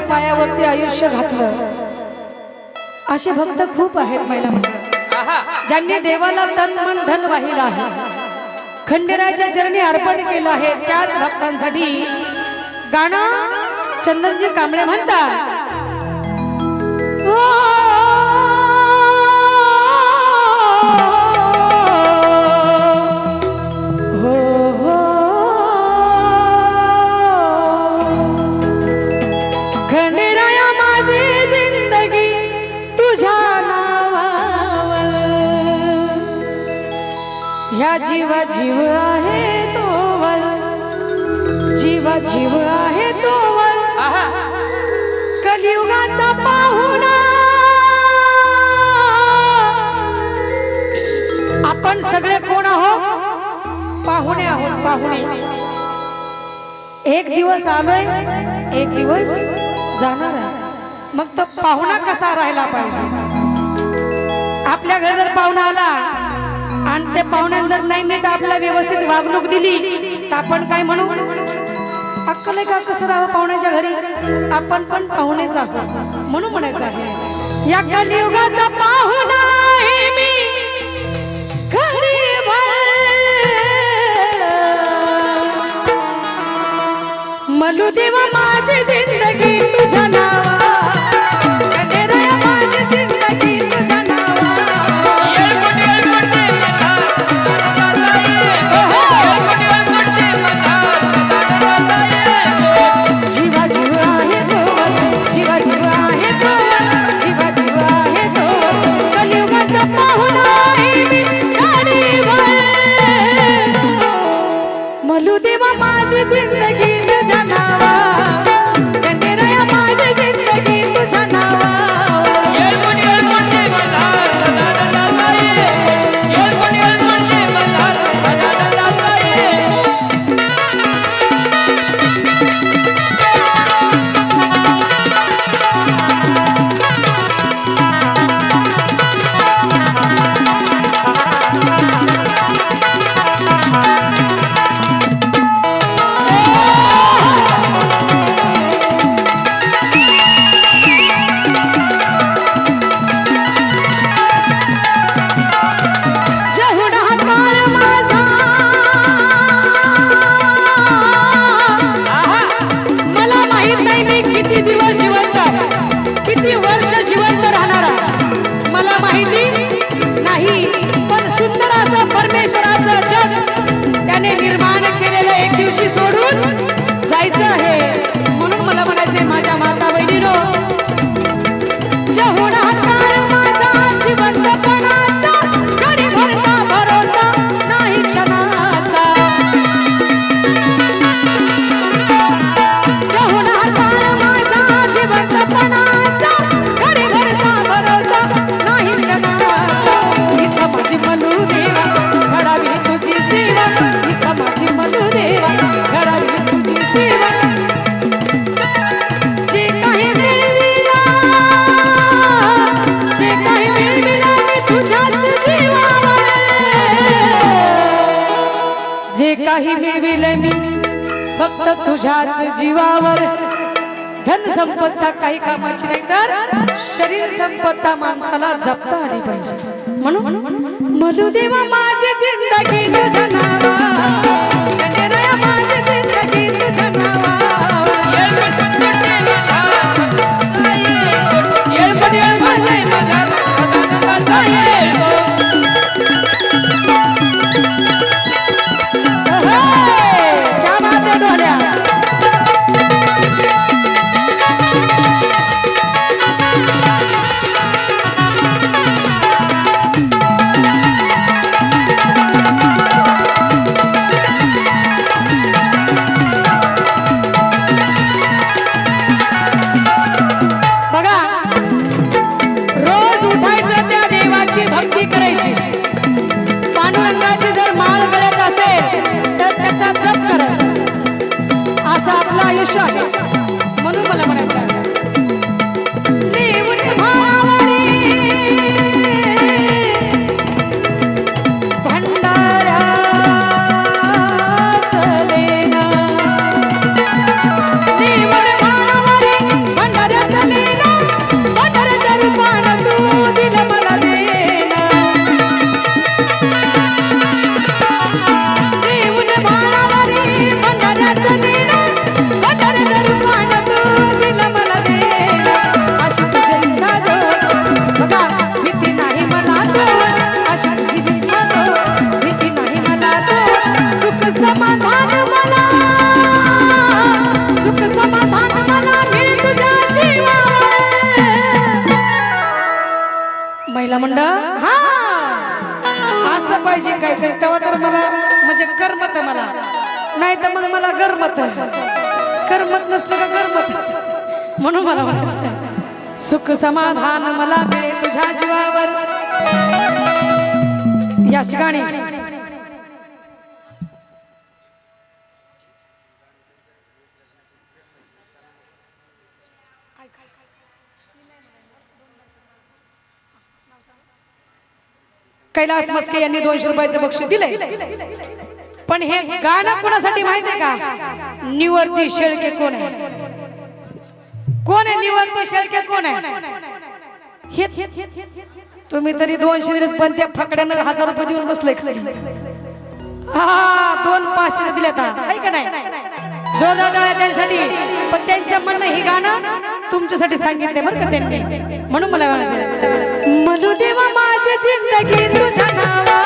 पायावरती आयुष्य घातलं. असे भक्त खूप आहेत महिला ज्यांनी देवाला तन मन धन वाहिलं आहे. खंडेराच्या चरणी अर्पण केलं आहे. त्याच भक्तांसाठी गाणं चंदनजी कांबळे म्हणतात. ह्या जीवा जीव आहे तोवर जीवा जीव आहे तोवर आहा. कलियुगाचा पाहुणा. आपण सगळे कोण आहोत? पाहुणे आहोत पाहुणे. एक दिवस आलोय एक दिवस जाणार आहे. मग तो पाहुणा कसा राहिला पाहिजे? आपल्या घरी जर पाहुणा आला आणि त्या पाहुण्याने जर नाही नीट आपल्याला व्यवस्थित वागणूक दिली तर आपण काय म्हणू? अक्कल आहे का कसं राहावं पाहुण्याच्या घरी? आपण पण पाहुणेच आहोत म्हणून म्हणायचं आहे. या कलियुगाचा पाहुणा आहे मी. मलू देवा फक्त तुझ्याच जीवावर. धन संपत्ता काही कामाची नाही तर शरीर संपत्ता माणसाला जपता आली पाहिजे. म्हणून मलू देवा माझी जिंदगी तुझ्या नावा 下下。नाही तर मग मला गरमत करमत नसलं का गरमत म्हणून मला म्हणायचं सुख समाधान मला मिळे तुझ्या जीवावर. या ठिकाणी. कैलास मस्के यांनी दोनशे रुपयाचं बक्षीस दिलंय. पण हे गाणं कोणासाठी माहीत आहे का? निवर्ती शेळके कोण आहे? कोण आहे निवर्ती शेळके कोण आहे? हेच तुम्ही तरी दोनशे दिलेत पण त्या फकड्यानं हजार रुपये देऊन बसले हा दोन पाचशे दिले आहे का नाही? जोरदार टाळ्या त्यांच्यासाठी. पण त्यांचं म्हणणं हे गाणं तुमच्यासाठी सांगितले बरं का त्यांनी. म्हणून मला म्हणायचं म्हणू देवा माझी जिंदगी तुझ्या नावा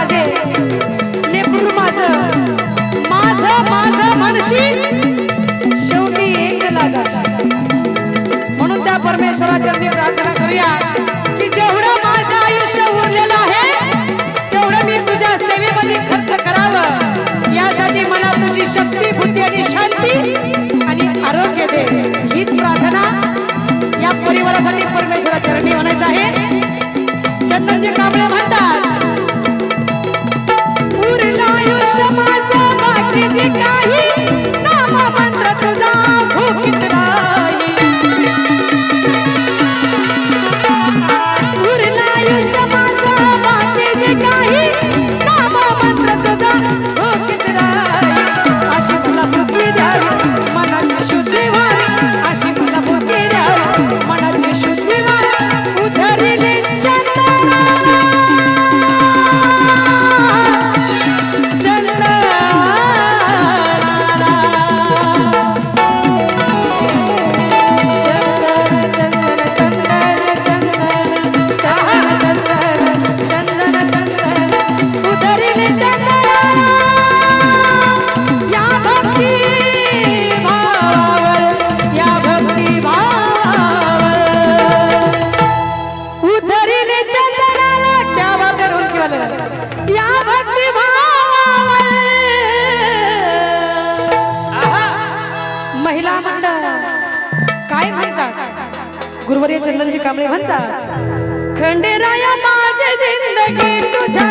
fazer. गुरुवर्य चंदनजी कांबळे म्हणतात खंडेराया माझे जिंदगी तुझ्या